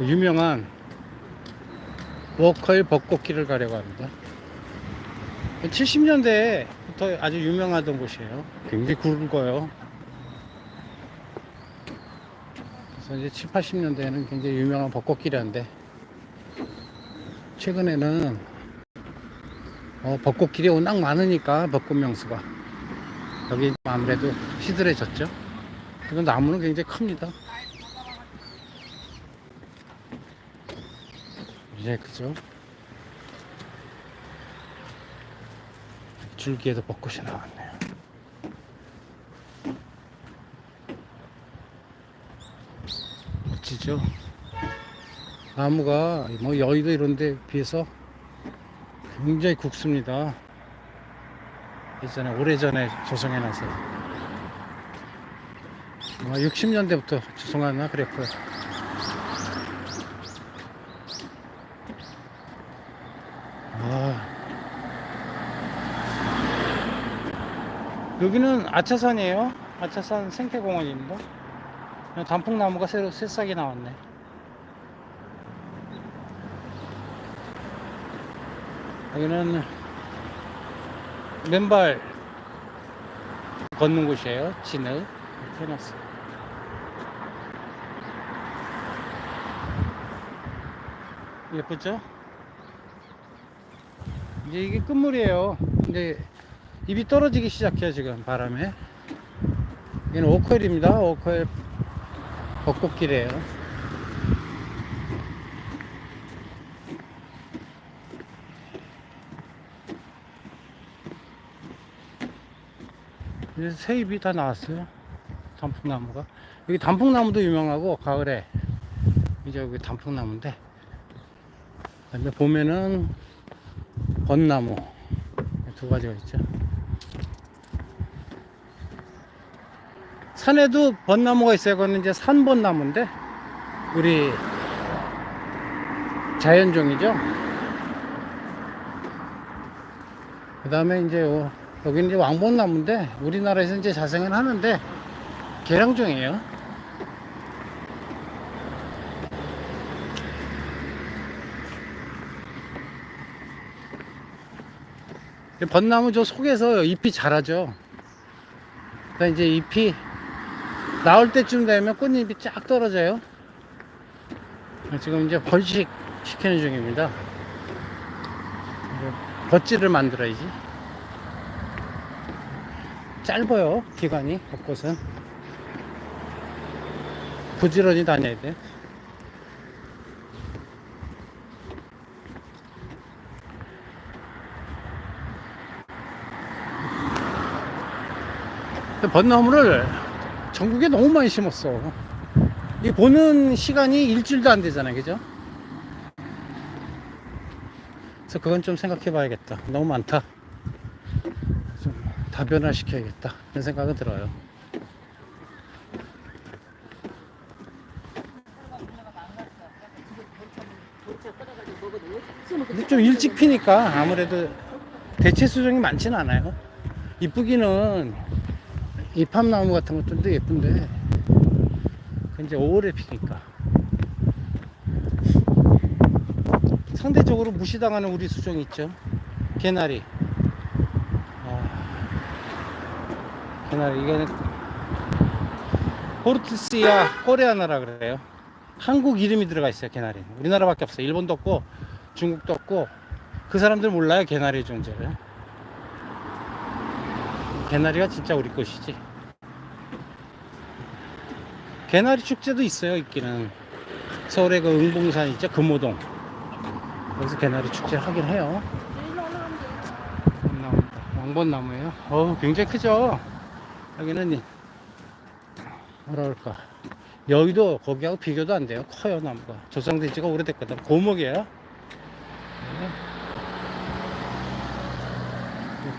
유명한 워커힐 벚꽃길을 가려고 합니다. 70년대부터 아주 유명하던 곳이에요. 굉장히 굵어요. 그래서 이제 7, 80년대에는 굉장히 유명한 벚꽃길이었는데 최근에는 어, 벚꽃길이 워낙 많으니까 벚꽃 명수가 여기 아무래도 시들해졌죠. 그리고 나무는 굉장히 큽니다. 이제 그죠? 줄기에도 벚꽃이 나왔네요. 멋지죠? 나무가 뭐 여의도 이런 데 비해서 굉장히 굵습니다. 예전에 오래전에 조성해놔서 아마 60년대부터 조성하나 그랬고요. 아. 여기는 아차산이에요. 아차산 생태공원입니다. 단풍나무가 새로 새싹이 나왔네. 여기는 맨발 걷는 곳이에요. 진을 이렇게 해놨어요. 예쁘죠? 이제 이게 끝물이에요. 근데 입이 떨어지기 시작해요 지금 바람에. 얘는 오컬입니다. 오컬 벚꽃길이에요. 이제 새 잎이 다 나왔어요. 단풍나무가. 여기 단풍나무도 유명하고 가을에 이제 여기 단풍나무인데 그다음에 봄에는 벚나무 두 가지가 있죠. 산에도 벚나무가 있어요. 그거는 이제 산벚나무인데 우리 자연종이죠. 그 다음에 이제 요- 여기는 이제 왕벚나무인데 우리나라에서 이제 자생을 하는데 계량종이에요. 이 벚나무 저 속에서 잎이 자라죠. 그러니까 이제 잎이 나올 때쯤 되면 꽃잎이 쫙 떨어져요. 지금 이제 번식 시키는 중입니다. 벗지를 만들어야지. 짧아요, 기간이, 벚꽃은. 부지런히 다녀야 돼. 벚나무를 전국에 너무 많이 심었어. 이 보는 시간이 일주일도 안 되잖아요, 그죠? 그래서 그건 좀 생각해 봐야겠다. 너무 많다. 좀 다변화 시켜야겠다. 그런 생각은 들어요. 근데 좀 일찍 피니까 아무래도 대체 수종이 많지는 않아요. 이쁘기는 이팝나무 같은 것들도 예쁜데. 그 이제 5월에 피니까. 상대적으로 무시당하는 우리 수종이 있죠. 개나리. 아, 개나리. 이거는 포르투시아 코레아나라 그래요. 한국 이름이 들어가 있어요 개나리 우리나라밖에 없어요. 일본도 없고 중국도 없고 그 사람들 몰라요 개나리 존재를. 개나리가 진짜 우리 것이지. 개나리 축제도 있어요, 있기는. 서울에 그 응봉산 있죠, 금호동. 거기서 개나리 축제 하긴 해요. 나무, 왕벚나무예요. 어우, 굉장히 크죠? 여기는, 이- 뭐라 그럴까. 여기도 거기하고 비교도 안 돼요. 커요, 나무가. 조성된 지가 오래됐거든. 고목이에요. 네.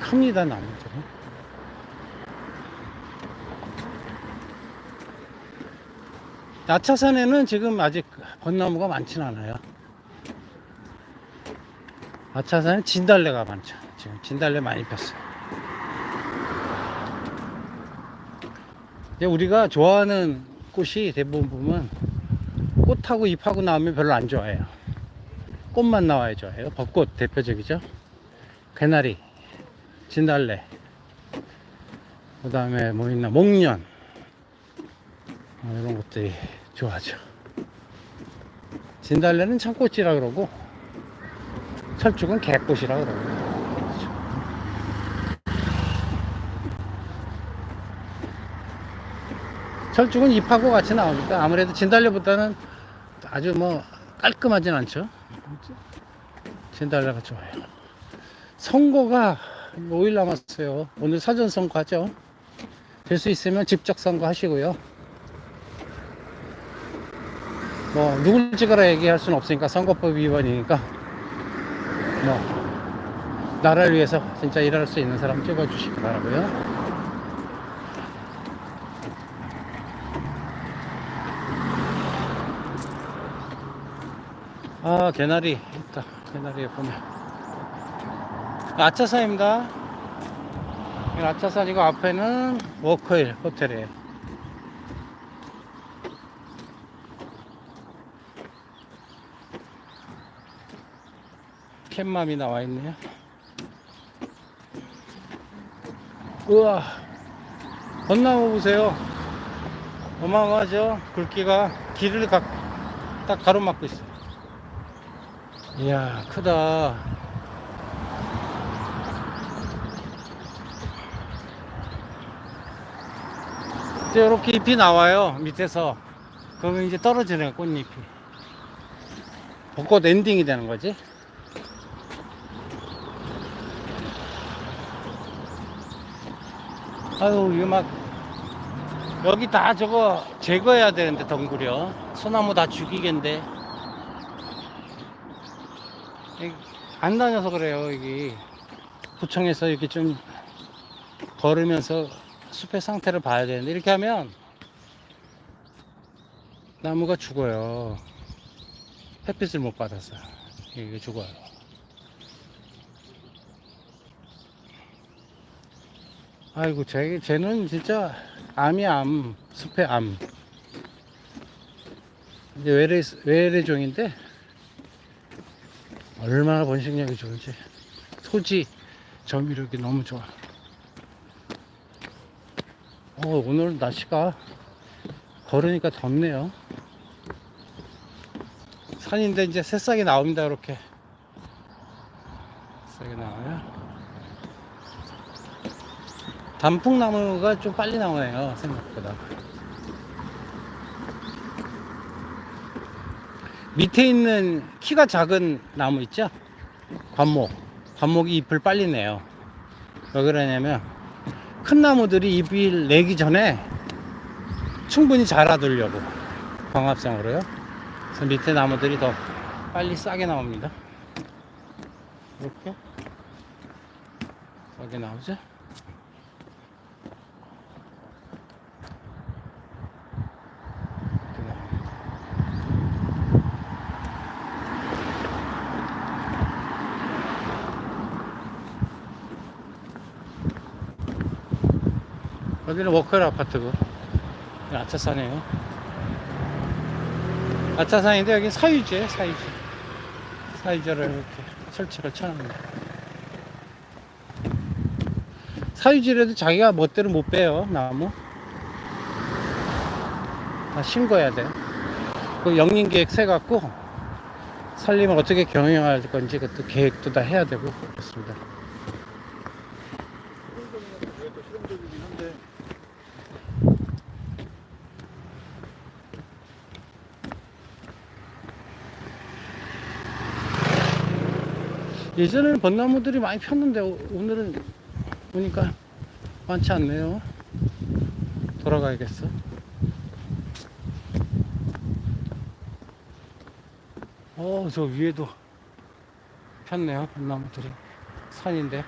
큽니다, 나무죠. 나차산에는 지금 아직 벚나무가 많지는 않아요. 나차산은 진달래가 많죠. 지금 진달래 많이 폈어요. 우리가 좋아하는 꽃이 대부분 보면 꽃하고 잎하고 나오면 별로 안 좋아해요. 꽃만 나와야 좋아해요. 벚꽃 대표적이죠. 개나리, 진달래, 그 다음에 뭐 있나, 목련. 뭐 이런 것들이 좋아하죠. 진달래는 청꽃이라 그러고, 철쭉은 개꽃이라 그러고. 철쭉은 잎하고 같이 나오니까 아무래도 진달래보다는 아주 뭐 깔끔하진 않죠. 진달래가 좋아요. 선거가 5일 남았어요. 오늘 사전 선거하죠. 될 수 있으면 직접 선거 하시고요. 뭐 누굴 찍어라 얘기할 수는 없으니까 선거법 위반이니까 뭐 나라를 위해서 진짜 일할 수 있는 사람 찍어주시기 바라고요. 아 개나리 있다. 개나리 보면. 아차산입니다. 이 아차산이고 앞에는 워커힐 호텔이에요 캣맘이 나와 있네요. 우와 건나무 보세요. 어마어마하죠? 굵기가 길을 가, 딱 가로막고 있어요. 이야 크다. 이제 이렇게 잎이 나와요 밑에서. 그러면 이제 떨어지네요 꽃잎이. 벚꽃 엔딩이 되는 거지 아유 이거 막 여기 다 저거 제거해야 되는데 덩구려 소나무 다 죽이겠는데. 이- 안 다녀서 그래요 여기. 구청에서 이렇게 좀 걸으면서 숲의 상태를 봐야 되는데. 이렇게 하면 나무가 죽어요. 햇빛을 못 받아서. 이게 죽어요 아이고 쟤, 쟤는 진짜 암이 암. 숲의 암. 이제 외래, 외래종인데 얼마나 번식력이 좋은지. 토지 점유력이 너무 좋아. 어, 오늘 날씨가 걸으니까 덥네요. 산인데 이제 새싹이 나옵니다 이렇게. 새싹이 나와요 단풍나무가 좀 빨리 나오네요 생각보다 밑에 있는 키가 작은 나무 있죠? 관목. 관목이 잎을 빨리 내요. 왜 그러냐면 큰 나무들이 잎을 내기 전에 충분히 자라두려고 광합성으로요. 그래서 밑에 나무들이 더 빨리 싸게 나옵니다. 이렇게 싸게 나오죠? 이렇게 나옵니다. 여기는 워커힐 아파트고. 여기 아차산이에요. 아차산인데 여기 사유지에요 사유지. 사유지를 이렇게 설치를 쳐놓습니다 사유지라도 자기가 멋대로 못 빼요 나무. 다 신고해야 돼요. 그 영린계획 세갖고 살림을 어떻게 경영할 건지 그것도 계획도 다 해야 되고. 그렇습니다 그것도 실용적이긴 한데 예전에는 벚나무들이 많이 폈는데 오- 오늘은 보니까 많지 않네요. 돌아가야겠어. 어, 저 위에도 폈네요. 벚나무들이. 산인데.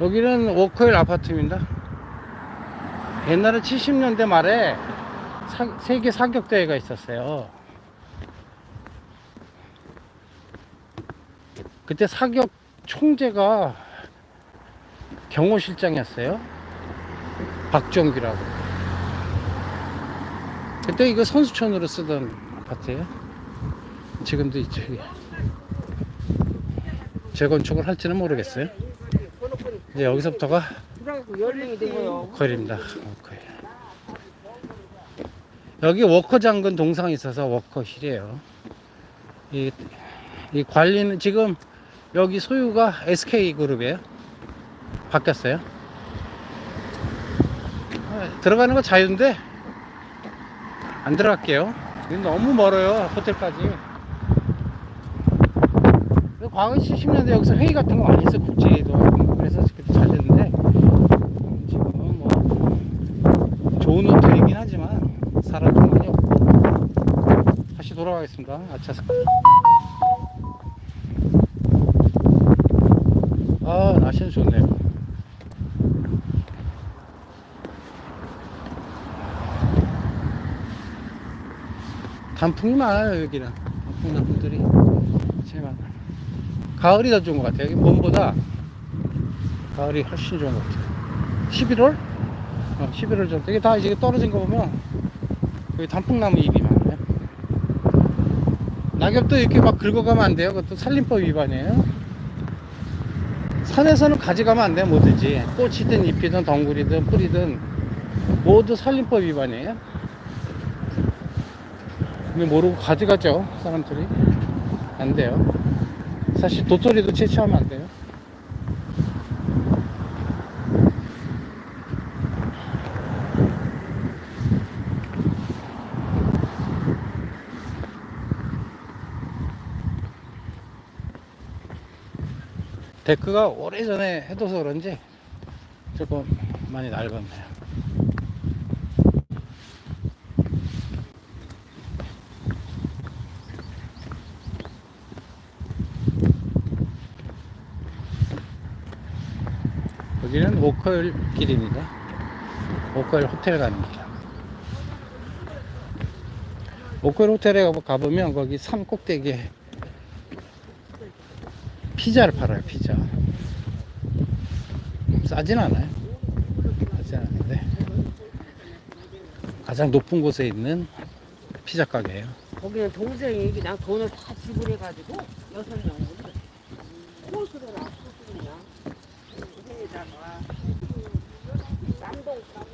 여기는 워커힐 아파트입니다. 옛날에 70년대 말에 사- 세계 사격대회가 있었어요. 그때 사격 총재가 경호실장이었어요. 박정기라고. 그때 이거 선수촌으로 쓰던 아파트예요. 지금도 이쪽에 재건축을 할지는 모르겠어요. 이제 여기서부터가. 워커힐입니다. 워커힐. 여기 워커 장군 동상이 있어서 워커힐이에요. 이, 이 관리는 지금 여기 소유가 SK 그룹이에요. 바뀌었어요. 아, 들어가는 거 자유인데 안 들어갈게요. 너무 멀어요. 호텔까지. 과거 70년대 여기서 회의 같은 거 많이 했어 국제회의도 하고 그래서 그때 잘 됐는데 지금은 뭐 좋은 호텔이긴 하지만 사람도 많이 없고 다시 돌아가겠습니다. 아차스카 아 날씨는 좋네요 단풍이 많아요 여기는. 단풍 나무들이. 제일 많아요 가을이 더 좋은 것 같아요. 여기 봄보다 가을이 훨씬 좋은 것 같아요 11월? 어, 11월 정도. 이게 다 이제 떨어진 거 보면 여기 단풍나무 잎이 많아요. 낙엽도 이렇게 막 긁어가면 안 돼요. 그것도 산림법 위반이에요. 산에서는 가져가면 안 돼요. 뭐든지. 꽃이든 잎이든 덩굴이든 뿌리든 모두 산림법 위반이에요. 근데 모르고 가져가죠. 사람들이. 안 돼요. 사실 도토리도 채취하면 안 돼요. 데크가 오래전에 해둬서 그런지 조금 많이 낡았네요. 여기는 오컬 길입니다. 오컬 호텔 가는 길. 오컬 호텔에 가보- 가보면 거기 산 꼭대기에 피자를 팔아요, 피자. 싸진 않아요. 싸진 않은데. 가장 높은 곳에 있는 피자 가게예요. 거기는 동생이 그냥 돈을 다 지불해가지고 여섯 명으로 코스로 나 코스로냐 회에다가 엄마가 사.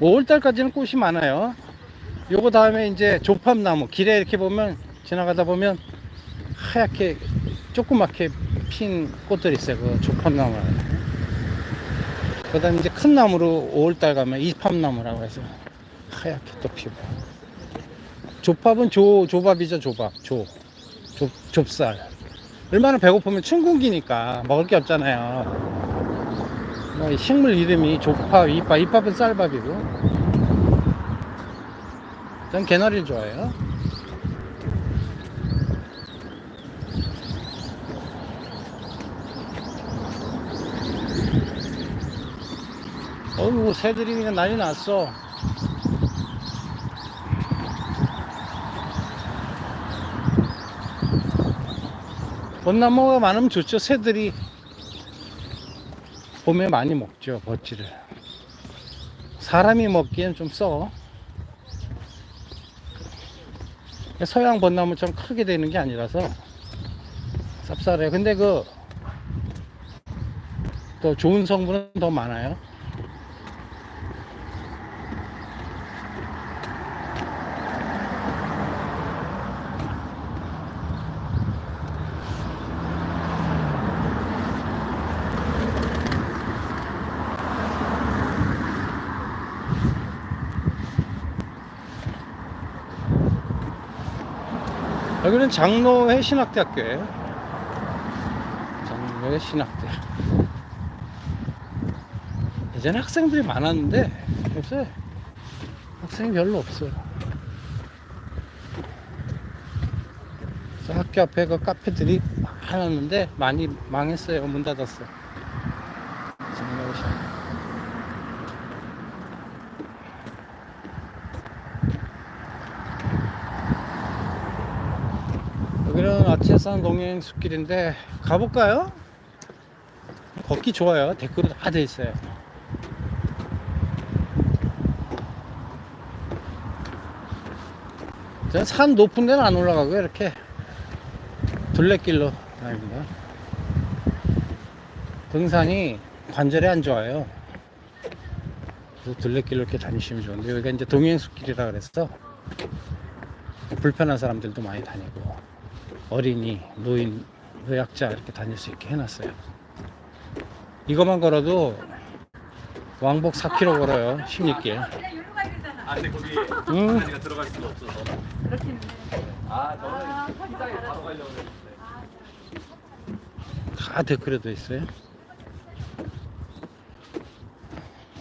5월달까지는 꽃이 많아요. 요거 다음에 이제 조팝나무 길에 이렇게 보면 지나가다 보면 하얗게 조그맣게 핀 꽃들이 있어요. 그 조팝나무. 그 다음에 이제 큰 나무로 5월달 가면 이팝나무라고 해서 하얗게 또 피고. 조팝은 조, 조밥이죠, 조밥. 조. 조, 좁쌀. 얼마나 배고프면 춘궁기니까 먹을 게 없잖아요. 뭐이 식물 이름이 조팝, 이팝, 이팝은 쌀밥이고. 전 개나리를 좋아해요. 어우, 새들이 그냥 난리 났어. 벚나무가 많으면 좋죠. 새들이 봄에 많이 먹죠. 버찌를. 사람이 먹기엔 좀 써. 서양 벚나무처럼 크게 되는 게 아니라서 쌉쌀해요. 근데 그또 좋은 성분은 더 많아요. 여기는 장로회 신학대학교예요. 장로회 신학대학. 예전에 학생들이 많았는데 요새 학생이 별로 없어요. 학교 앞에 그 카페들이 많았는데 많이 망했어요. 문 닫았어. 장로회 신학. 아치산 동행 숲길인데 가볼까요? 걷기 좋아요. 데크로 다돼 있어요. 산 높은 데는 안 올라가고요. 이렇게 둘레길로 다닙니다. 등산이 관절에 안 좋아요. 그래서 둘레길로 이렇게 다니시면 좋은데 여기가 이제 동행숲길이라 그래서 불편한 사람들도 많이 다니고 어린이, 노인, 노약자 이렇게 다닐 수 있게 해놨어요. 이것만 걸어도 왕복 4km 걸어요. 16길. 아 근데 거기 응. 가지가 들어갈 수가 없어서. 아 저는 시장에 바로 가려고 했는데. 다 데크레 돼 있어요.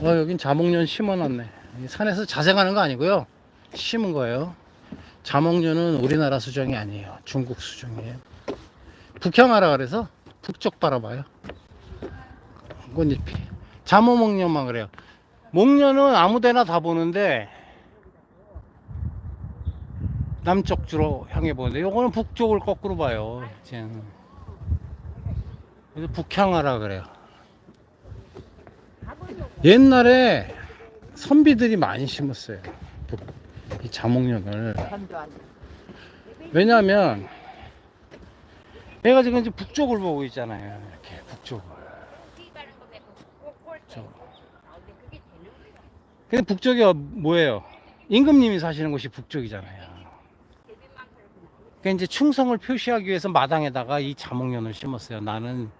어, 여긴 자목련 심어놨네. 이 산에서 자생하는 거 아니고요. 심은 거예요. 자목련은 우리나라 수정이 아니에요. 중국 수정이에요. 북향하라 그래서 북쪽 바라봐요. 꽃잎이. 자모목련만 그래요. 목련은 아무데나 다 보는데 남쪽 주로 향해 보는데 요거는 북쪽을 거꾸로 봐요. 이제는. 그래서 북향하라 그래요. 옛날에 선비들이 많이 심었어요. 북- 이 돼. 왜냐하면 얘가 지금 이제 북쪽을 보고 있잖아요. 이렇게 북쪽을. 저. 근데 북쪽이 어- 뭐예요? 임금님이 사시는 곳이 북쪽이잖아요. 그러니까 이제 충성을 표시하기 위해서 마당에다가 이 자목련을 심었어요. 나는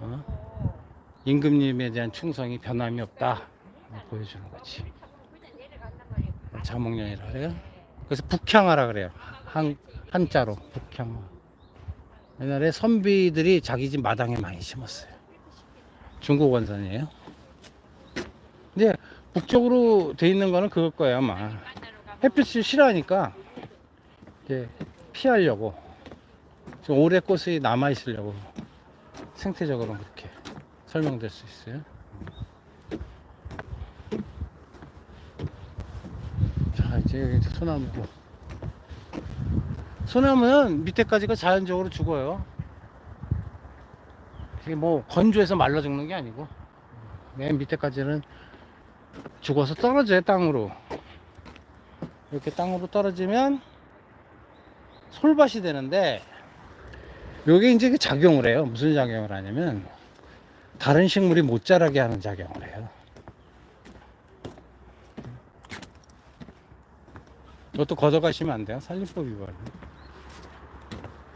어? 임금님에 대한 충성이 변함이 없다 보여주는 거지. 자목련이라 그래요. 그래서 북향하라 그래요. 한 한자로 북향. 옛날에 선비들이 자기 집 마당에 많이 심었어요. 중국 원산이에요. 근데 북쪽으로 돼 있는 거는 그걸 거예요 아마. 햇빛을 싫어하니까 이제 피하려고 좀 오래 꽃이 남아 있으려고 생태적으로 그렇게 설명될 수 있어요. 자 이제 소나무고 소나무는 밑에까지가 자연적으로 죽어요. 이게 뭐 건조해서 말라 죽는 게 아니고 맨 밑에까지는 죽어서 떨어져요 땅으로. 이렇게 땅으로 떨어지면 솔밭이 되는데 요게 이제 그 작용을 해요. 무슨 작용을 하냐면 다른 식물이 못 자라게 하는 작용을 해요 이것도 걷어가시면 안 돼요? 살림법 위반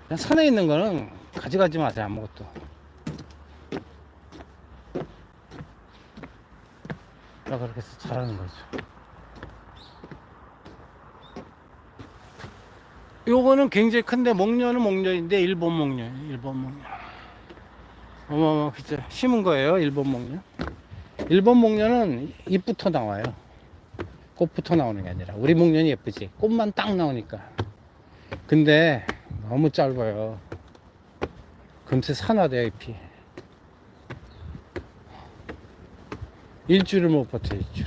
그냥 산에 있는 거는 가져가지 마세요 아무것도. 자 그렇게 해서 자라는 거죠. 요거는 굉장히 큰데 목련은 목련인데 일본 목련 일본 목련. 어머머 진짜 심은 거예요 일본 목련. 일본 목련은 잎부터 나와요 꽃부터 나오는 게 아니라 우리 목련이 예쁘지? 꽃만 딱 나오니까. 근데 너무 짧아요. 금세 산화돼요 잎이. 일주일을 못 버텨 일주일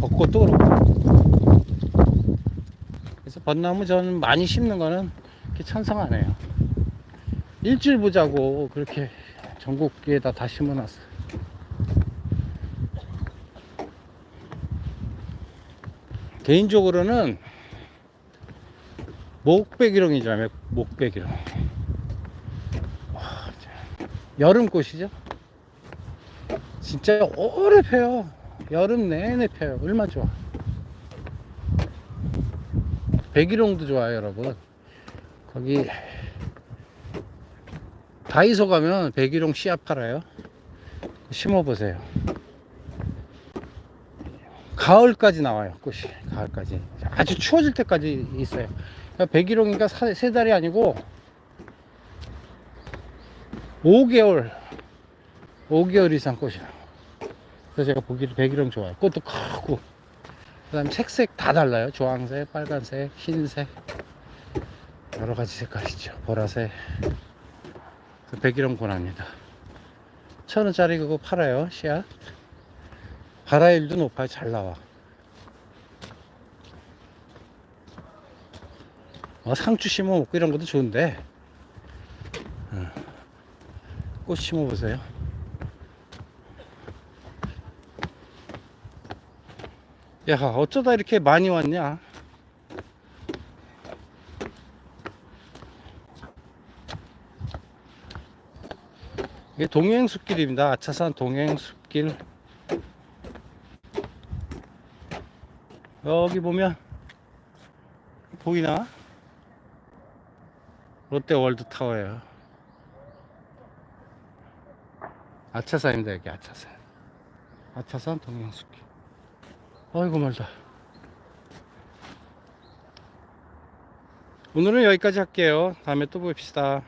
벚꽃도 그렇고. 그래서 벚나무 저는 많이 심는 거는 이렇게 찬성 안 해요. 일주일 보자고 그렇게 전국기에다 다 심어놨어. 개인적으로는 목배기롱이잖아요. 목배기롱. 와, 자, 여름 꽃이죠. 진짜 오래 펴요. 여름 내내 펴요. 얼마나 좋아. 백일홍도 좋아요, 여러분. 거기 다이소 가면 백일홍 씨앗 팔아요. 심어보세요. 가을까지 나와요, 꽃이. 가을까지. 아주 추워질 때까지 있어요. 백일홍이가 사- 세 달이 아니고 5개월, 5개월 이상 꽃이요. 그래서 제가 보기를 백일홍 좋아요. 꽃도 크고. 그 다음 색색 다 달라요. 주황색, 빨간색, 흰색. 여러 가지 색깔이죠. 보라색. 그 백일홍 권합니다. 천 원짜리 그거 팔아요. 씨앗. 바라일도 높아요. 잘 나와. 어, 상추 심어 먹고 이런 것도 좋은데. 어. 꽃 심어 보세요. 야, 어쩌다 이렇게 많이 왔냐? 이게 동행숲길입니다. 아차산 동행숲길. 여기 보면 보이나? 롯데 월드타워예요. 아차산입니다. 여기 아차산. 아차산 동행숲길. 아이고 멀다. 오늘은 여기까지 할게요. 다음에 또 봅시다.